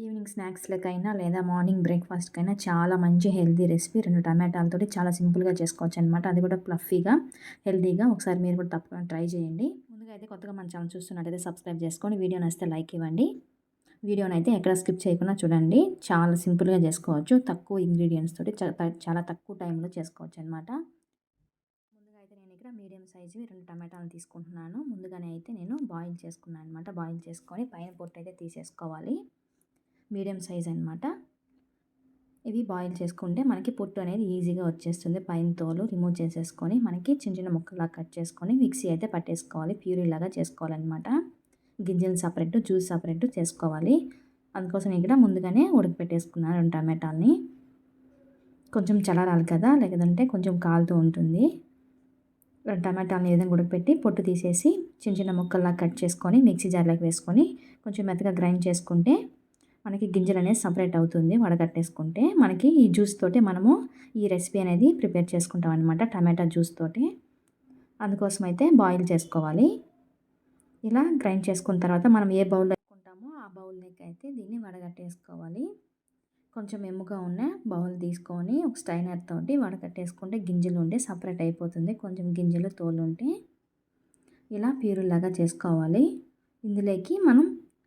Evening స్నాక్స్లకైనా లేదా morning బ్రేక్ఫాస్ట్కైనా చాలా మంచి హెల్తీ రెసిపీ. రెండు టమాటాలతో చాలా సింపుల్గా చేసుకోవచ్చు అనమాట అది కూడా ప్లఫీగా హెల్తీగా. ఒకసారి మీరు కూడా తప్పకుండా ట్రై చేయండి. ముందుగా అయితే కొత్తగా మన ఛానల్ చూస్తున్నట్టయితే సబ్స్క్రైబ్ చేసుకొని వీడియో నచ్చితే లైక్ ఇవ్వండి. వీడియోని అయితే ఎక్కడ స్కిప్ చేయకుండా చూడండి. చాలా సింపుల్గా చేసుకోవచ్చు. తక్కువ ఇంగ్రీడియంట్స్ తోటి చాలా తక్కువ టైంలో చేసుకోవచ్చు అనమాట ముందుగా అయితే నేను ఇక్కడ మీడియం సైజు రెండు టమాటాలు తీసుకుంటున్నాను. ముందుగానే అయితే నేను బాయిల్ చేసుకున్నాను అనమాట బాయిల్ చేసుకొని పైన పొట్టు అయితే తీసేసుకోవాలి. మీడియం సైజ్ అనమాట ఇవి బాయిల్ చేసుకుంటే మనకి పొట్టు అనేది ఈజీగా వచ్చేస్తుంది. పైన తోలు రిమూవ్ చేసేసుకొని మనకి చిన్న చిన్న ముక్కలా కట్ చేసుకొని మిక్సీ అయితే పట్టేసుకోవాలి. ప్యూరీలాగా చేసుకోవాలన్నమాట. గింజలు సపరేట్ జ్యూస్ సపరేట్ చేసుకోవాలి. అందుకోసం ఇక్కడ ముందుగానే ఉడకపెట్టేసుకున్నాను రెండు టమాటాలని. కొంచెం చల్లరాలి కదా లేదంటే కొంచెం కాలుతూ ఉంటుంది. రెండు టమాటాలని విధంగా ఉడకపెట్టి పొట్టు తీసేసి చిన్న చిన్న ముక్కల్లా కట్ చేసుకొని మిక్సీ జార్లోకి వేసుకొని కొంచెం మెత్తగా గ్రైండ్ చేసుకుంటే మనకి గింజలు అనేది సపరేట్ అవుతుంది వడగట్టేసుకుంటే. మనకి ఈ జ్యూస్ తోటి మనము ఈ రెసిపీ అనేది ప్రిపేర్ చేసుకుంటాం అనమాట టమాటా జ్యూస్ తోటి. అందుకోసం అయితే బాయిల్ చేసుకోవాలి. ఇలా గ్రైండ్ చేసుకున్న తర్వాత మనం ఏ బౌల్లో వేసుకుంటామో ఆ బౌల్లోకి అయితే దీన్ని వడగట్టేసుకోవాలి. కొంచెం ఎమ్ముగా ఉన్న బౌల్ తీసుకొని ఒక స్టైనర్ తోటి వడగట్టేసుకుంటే గింజలు ఉంటే సపరేట్ అయిపోతుంది కొంచెం గింజలు తోలు ఉంటే ఇలా ప్యూరులాగా చేసుకోవాలి. ఇందులోకి మనం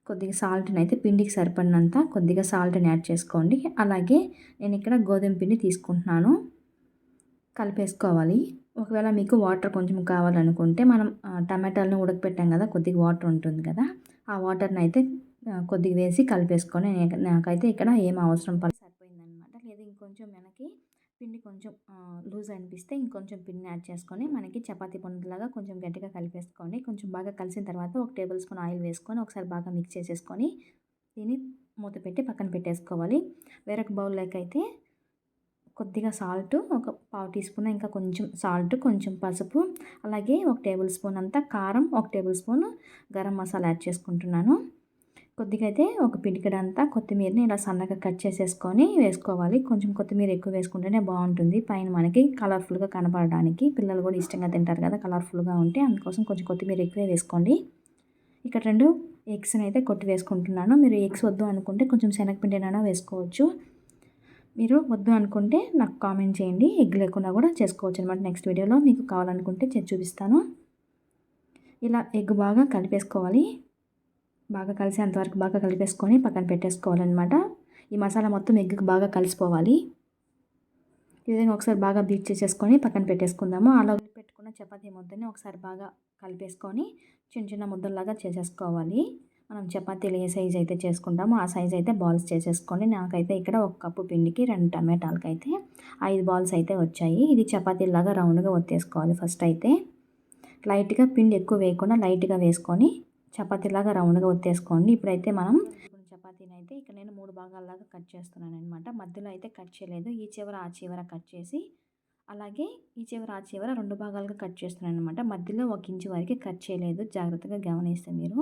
కొద్దిగా సాల్ట్ని అయితే పిండికి సరిపడినంత కొద్దిగా సాల్ట్ని యాడ్ చేసుకోండి. అలాగే నేను ఇక్కడ గోధుమ పిండి తీసుకుంటున్నాను. కలిపేసుకోవాలి. ఒకవేళ మీకు వాటర్ కొంచెం కావాలనుకుంటే మనం టమాటాలను ఉడకపెట్టాం కదా కొద్దిగా వాటర్ ఉంటుంది కదా ఆ వాటర్ని అయితే కొద్దిగా వేసి కలిపేసుకొని నాకైతే ఇక్కడ ఏం అవసరం పడ సరిపోయిందనమాట లేదా ఇంకొంచెం మనకి పిండి కొంచెం లూజ్ అనిపిస్తే ఇంకొంచెం పిండిని యాడ్ చేసుకొని మనకి చపాతీ పొందులాగా కొంచెం గట్టిగా కలిపేసుకోండి. కొంచెం బాగా కలిసిన తర్వాత ఒక టేబుల్ స్పూన్ ఆయిల్ వేసుకొని ఒకసారి బాగా మిక్స్ చేసేసుకొని దీన్ని మూత పెట్టి పక్కన పెట్టేసుకోవాలి. వేరొక బౌల్లోకి అయితే కొద్దిగా సాల్ట్ ఒక పావు టీ స్పూన్ ఇంకా కొంచెం సాల్ట్ కొంచెం పసుపు అలాగే ఒక టేబుల్ స్పూన్ అంతా కారం ఒక tablespoon garam masala add చేసుకుంటున్నాను. కొద్దిగా అయితే ఒక పిడికడంతా కొత్తిమీరని ఇలా సన్నగా కట్ చేసేసుకొని వేసుకోవాలి. కొంచెం కొత్తిమీర ఎక్కువ వేసుకుంటేనే బాగుంటుంది. పైన మనకి కలర్ఫుల్గా కనపడడానికి పిల్లలు కూడా ఇష్టంగా తింటారు కదా కలర్ఫుల్గా ఉంటే అందుకోసం కొంచెం కొత్తిమీర ఎక్కువే వేసుకోండి. ఇక్కడ రెండు ఎగ్స్ని అయితే కొట్టి వేసుకుంటున్నాను. మీరు ఎగ్స్ వద్దు అనుకుంటే కొంచెం శనగపిండినైనా వేసుకోవచ్చు. మీరు వద్దు అనుకుంటే నాకు కామెంట్ చేయండి. ఎగ్ లేకుండా కూడా చేసుకోవచ్చు అనమాట నెక్స్ట్ వీడియోలో మీకు కావాలనుకుంటే చూపిస్తాను. ఇలా ఎగ్ బాగా కలిపేసుకోవాలి. బాగా కలిసేంతవరకు బాగా కలిపేసుకొని పక్కన పెట్టేసుకోవాలన్నమాట. ఈ మసాలా మొత్తం ఎగ్కి బాగా కలిసిపోవాలి. ఈ విధంగా ఒకసారి బాగా బీట్ చేసేసుకొని పక్కన పెట్టేసుకుందాము. అలా పెట్టుకున్న చపాతీ ముద్దని ఒకసారి బాగా కలిపేసుకొని చిన్న చిన్న ముద్దలాగా చేసేసుకోవాలి. మనం చపాతీలు ఏ సైజ్ అయితే చేసుకుంటామో ఆ సైజ్ అయితే బాల్స్ చేసేసుకొని నాకైతే ఇక్కడ ఒక కప్పు పిండికి రెండు టమాటాలకి అయితే ఐదు బాల్స్ అయితే వచ్చాయి. ఇది చపాతీలాగా రౌండ్గా ఒత్తేసుకోవాలి ఫస్ట్ అయితే. లైట్గా పిండి ఎక్కువ వేయకుండా లైట్గా వేసుకొని చపాతీలాగా రౌండ్గా ఒత్తేసుకోండి. ఇప్పుడైతే మనం చపాతీని అయితే ఇక్కడ నేను మూడు భాగాల్లాగా కట్ చేస్తున్నాను అనమాట మధ్యలో అయితే కట్ చేయలేదు. ఈ చివర ఆ చివర కట్ చేసి అలాగే ఈ చివర ఆ చివర రెండు భాగాలుగా కట్ చేస్తున్నాను అనమాట మధ్యలో ఒక ఇంచు వరకు కట్ చేయలేదు. జాగ్రత్తగా గమనిస్తే మీరు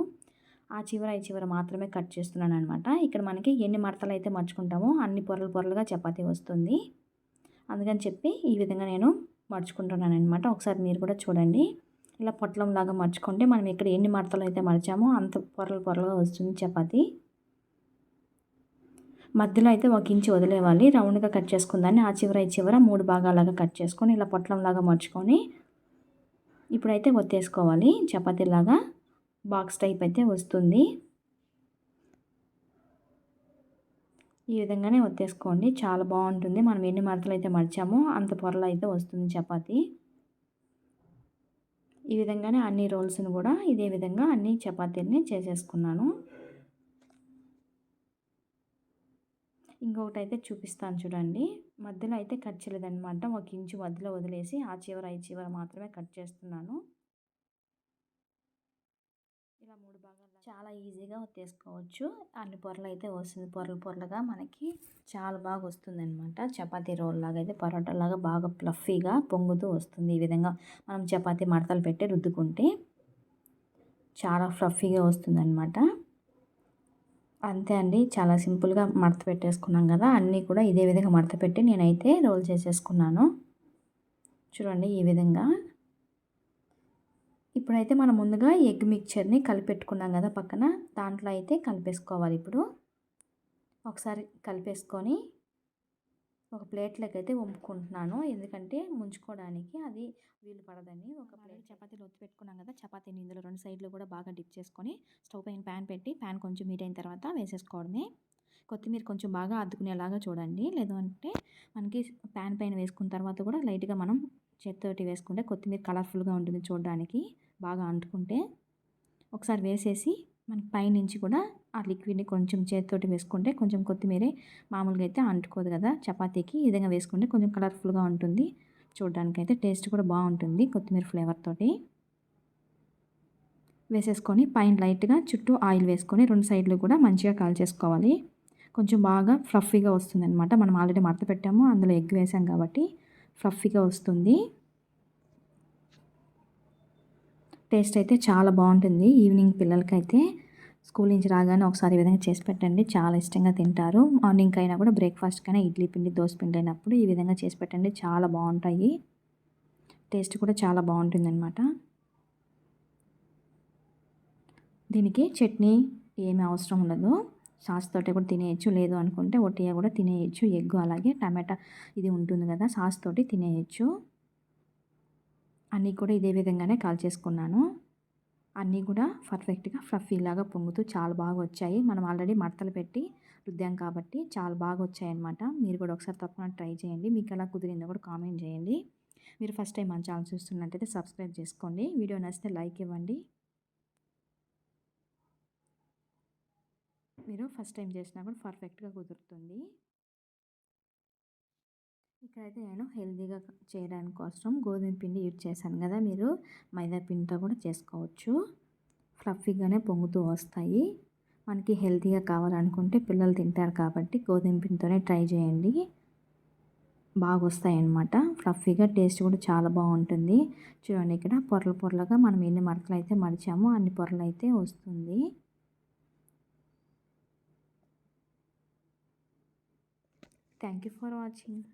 ఆ చివర ఈ చివర మాత్రమే కట్ చేస్తున్నాను అనమాట ఇక్కడ మనకి ఎన్ని మడతలు అయితే మర్చుకుంటామో అన్ని పొరలు పొరలుగా చపాతీ వస్తుంది. అందుకని చెప్పి ఈ విధంగా నేను మర్చుకుంటున్నాను అనమాట ఒకసారి మీరు కూడా చూడండి. ఇలా పొట్లంలాగా మర్చుకుంటే మనం ఇక్కడ ఎన్ని మడతలు అయితే మడిచామో అంత పొరలు పొరలుగా వస్తుంది చపాతి. మధ్యలో అయితే ఒక ఇంచు వదిలేవాలి రౌండ్గా కట్ చేసుకుందాన్ని ఆ చివర ఈ చివర మూడు భాగాలాగా కట్ చేసుకొని ఇలా పొట్లంలాగా మర్చుకొని ఇప్పుడైతే ఒత్తేసుకోవాలి. చపాతీలాగా బాక్స్ టైప్ అయితే వస్తుంది. ఈ విధంగానే ఒత్తేసుకోండి. చాలా బాగుంటుంది. మనం ఎన్ని మడతలు అయితే మర్చామో అంత పొరలు అయితే వస్తుంది చపాతీ. ఈ విధంగానే అన్ని రోల్స్ని కూడా ఇదే విధంగా అన్ని చపాతీలని చేసేసుకున్నాను. ఇంకొకటి అయితే చూపిస్తాను చూడండి. మధ్యలో అయితే కట్ చేయలేదనమాట ఒక ఇంచు మధ్యలో వదిలేసి ఆ చివర ఈ చివర మాత్రమే కట్ చేస్తున్నాను. ఇలా మూడు భాగాలు చాలా ఈజీగా తీసుకోవచ్చు. అన్ని పొరలు అయితే వస్తుంది. పొరలు పొరలుగా మనకి చాలా బాగా వస్తుంది అనమాట చపాతీ రోల్ లాగా అయితే పరోటా లాగా బాగా ప్లఫీగా పొంగుతూ వస్తుంది. ఈ విధంగా మనం చపాతీ మడతలు పెట్టి రుద్దుకుంటే చాలా ఫ్లఫీగా వస్తుంది అనమాట అంతే అండి. చాలా సింపుల్గా మడత పెట్టేసుకున్నాం కదా అన్నీ కూడా ఇదే విధంగా మడత పెట్టి నేనైతే రోల్ చేసేసుకున్నాను. చూడండి ఈ విధంగా ఇప్పుడైతే మనం ముందుగా ఎగ్ మిక్చర్ని కలిపెట్టుకున్నాం కదా పక్కన దాంట్లో అయితే కలిపేసుకోవాలి ఇప్పుడు. ఒకసారి కలిపేసుకొని ఒక ప్లేట్లోకి అయితే వంపుకుంటున్నాను. ఎందుకంటే ముంచుకోవడానికి అది వీలు పడదని ఒక ప్లేట్. చపాతీలు ఒత్తి పెట్టుకున్నాం కదా చపాతీని ఇందులో రెండు సైడ్లు కూడా బాగా డిప్ చేసుకొని స్టవ్ పైన ప్యాన్ పెట్టి ప్యాన్ కొంచెం మీట్ అయిన తర్వాత వేసేసుకోవడమే. కొత్తిమీర కొంచెం బాగా అద్దుకునేలాగా చూడండి. లేదు అంటే మనకి ప్యాన్ పైన వేసుకున్న తర్వాత కూడా లైట్గా మనం చేతితోటి వేసుకుంటే కొత్తిమీర కలర్ఫుల్గా ఉంటుంది చూడడానికి. బాగా అంటుకుంటే ఒకసారి వేసేసి మనకి పైనుంచి కూడా ఆ లిక్విడ్ని కొంచెం చేతితోటి వేసుకుంటే కొంచెం కొత్తిమీర మామూలుగా అయితే అంటుకోదు కదా. చపాతీకి ఈ విధంగా వేసుకుంటే కొంచెం కలర్ఫుల్గా ఉంటుంది. చూడడానికి అయితే టేస్ట్ కూడా బాగుంటుంది కొత్తిమీర ఫ్లేవర్ తోటి. వేసేసుకొని పైన లైట్గా చుట్టూ ఆయిల్ వేసుకొని రెండు సైడ్లు కూడా మంచిగా కాల్చేసుకోవాలి. కొంచెం బాగా ఫ్లఫీగా వస్తుంది అనమాట మనం ఆల్రెడీ మడత పెట్టాము అందులో ఎగ్ వేసాం కాబట్టి ఫ్లఫీగా వస్తుంది. టేస్ట్ అయితే చాలా బాగుంటుంది. ఈవినింగ్ పిల్లలకైతే స్కూల్ నుంచి రాగానే ఒకసారి ఈ విధంగా చేసి పెట్టండి. చాలా ఇష్టంగా తింటారు. మార్నింగ్ అయినా కూడా బ్రేక్ఫాస్ట్కైనా ఇడ్లీ పిండి దోశ పిండి అయినప్పుడు ఈ విధంగా చేసి పెట్టండి. చాలా బాగుంటాయి. టేస్ట్ కూడా చాలా బాగుంటుంది అనమాట దీనికి చట్నీ ఏమీ అవసరం ఉండదు. సాస్ తోటి కూడా తినేయచ్చు. లేదు అనుకుంటే ఒట్టిగా కూడా తినేయచ్చు. ఎగ్ అలాగే టమాటా ఇది ఉంటుంది కదా సాస్ తోటి తినేయచ్చు. అన్నీ కూడా ఇదే విధంగానే కాల్ చేసుకున్నాను. అన్నీ కూడా పర్ఫెక్ట్గా ఫ్లఫీ లాగా పొంగుతూ చాలా బాగా వచ్చాయి. మనం ఆల్రెడీ మడతలు పెట్టి రుద్దాం కాబట్టి చాలా బాగా వచ్చాయి అనమాట మీరు కూడా ఒకసారి తప్పకుండా ట్రై చేయండి. మీకు ఎలా కుదిరిందో కూడా కామెంట్ చేయండి. మీరు ఫస్ట్ టైం మన ఛానల్ చూస్తున్నట్టయితే సబ్స్క్రైబ్ చేసుకోండి. వీడియో నచ్చితే లైక్ ఇవ్వండి. మీరు ఫస్ట్ టైం చేసినా కూడా పర్ఫెక్ట్గా కుదురుతుంది. ఇక్కడైతే నేను హెల్తీగా చేయడానికి కోసం గోధుమ పిండి యూజ్ చేశాను కదా మీరు. మైదా పిండితో కూడా చేసుకోవచ్చు. ఫ్లఫీగానే పొంగుతూ వస్తాయి. మనకి హెల్తీగా కావాలనుకుంటే పిల్లలు తింటారు కాబట్టి గోధుమ పిండితోనే ట్రై చేయండి. బాగా వస్తాయి అన్నమాట ఫ్లఫీగా టేస్ట్ కూడా చాలా బాగుంటుంది. చూడండి ఇక్కడ పొరలు పొరలుగా మనం ఎన్ని మడతలు అయితే మడిచామో అన్ని పొరలు అయితే వస్తుంది. Thank you for watching.